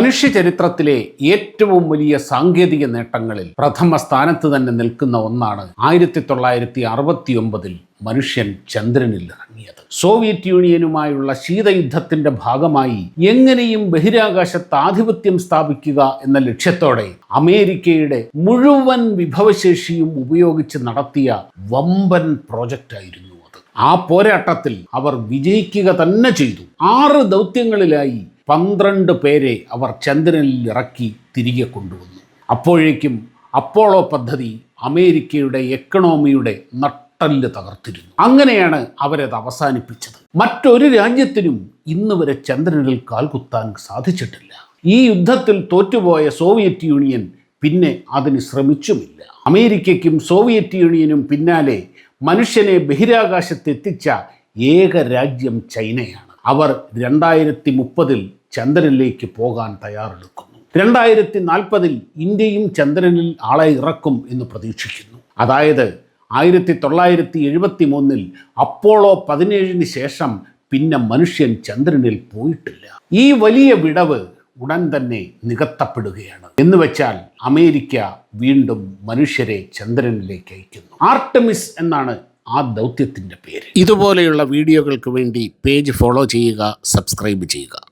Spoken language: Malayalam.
മനുഷ്യ ചരിത്രത്തിലെ ഏറ്റവും വലിയ സാങ്കേതിക നേട്ടങ്ങളിൽ പ്രഥമ സ്ഥാനത്ത് തന്നെ നിൽക്കുന്ന ഒന്നാണ് ആയിരത്തി തൊള്ളായിരത്തി അറുപത്തി ഒമ്പതിൽ മനുഷ്യൻ ചന്ദ്രനിൽ ഇറങ്ങിയത്. സോവിയറ്റ് യൂണിയനുമായുള്ള ശീതയുദ്ധത്തിന്റെ ഭാഗമായി എങ്ങനെയും ബഹിരാകാശത്ത് ആധിപത്യം സ്ഥാപിക്കുക എന്ന ലക്ഷ്യത്തോടെ അമേരിക്കയുടെ മുഴുവൻ വിഭവശേഷിയും ഉപയോഗിച്ച് നടത്തിയ വമ്പൻ പ്രോജക്റ്റ് ആയിരുന്നു അത്. ആ പോരാട്ടത്തിൽ അവർ വിജയിക്കുക തന്നെ ചെയ്തു. ആറ് ദൗത്യങ്ങളിലായി പന്ത്രണ്ട് പേരെ അവർ ചന്ദ്രനിൽ ഇറക്കി തിരികെ കൊണ്ടുവന്നു. അപ്പോഴേക്കും അപ്പോളോ പദ്ധതി അമേരിക്കയുടെ എക്കണോമിയുടെ നട്ടൽ തകർത്തിരുന്നു. അങ്ങനെയാണ് അവരത് അവസാനിപ്പിച്ചത്. മറ്റൊരു രാജ്യത്തിനും ഇന്ന് വരെ ചന്ദ്രനിൽ കാൽകുത്താൻ സാധിച്ചിട്ടില്ല. ഈ യുദ്ധത്തിൽ തോറ്റുപോയ സോവിയറ്റ് യൂണിയൻ പിന്നെ അതിന് ശ്രമിച്ചുമില്ല. അമേരിക്കയ്ക്കും സോവിയറ്റ് യൂണിയനും പിന്നാലെ മനുഷ്യനെ ബഹിരാകാശത്തെത്തിച്ച ഏക രാജ്യം ചൈനയാണ്. അവർ രണ്ടായിരത്തി മുപ്പതിൽ ചന്ദ്രനിലേക്ക് പോകാൻ തയ്യാറെടുക്കുന്നു. രണ്ടായിരത്തി നാൽപ്പതിൽ ഇന്ത്യയും ചന്ദ്രനിൽ ആളെ ഇറക്കും എന്ന് പ്രതീക്ഷിക്കുന്നു. അതായത് ആയിരത്തി തൊള്ളായിരത്തി എഴുപത്തി മൂന്നിൽ അപ്പോളോ പതിനേഴിന് ശേഷം പിന്നെ മനുഷ്യൻ ചന്ദ്രനിൽ പോയിട്ടില്ല. ഈ വലിയ വിടവ് ഉടൻ തന്നെ നികത്തപ്പെടുകയാണ്. എന്ന് വെച്ചാൽ അമേരിക്ക വീണ്ടും മനുഷ്യരെ ചന്ദ്രനിലേക്ക് അയക്കുന്നു. ആർട്ടമിസ് എന്നാണ് ആ ദൗത്യത്തിന്റെ പേര്. ഇതുപോലെയുള്ള വീഡിയോകൾക്ക് വേണ്ടി പേജ് ഫോളോ ചെയ്യുക സബ്സ്ക്രൈബ് ചെയ്യുക.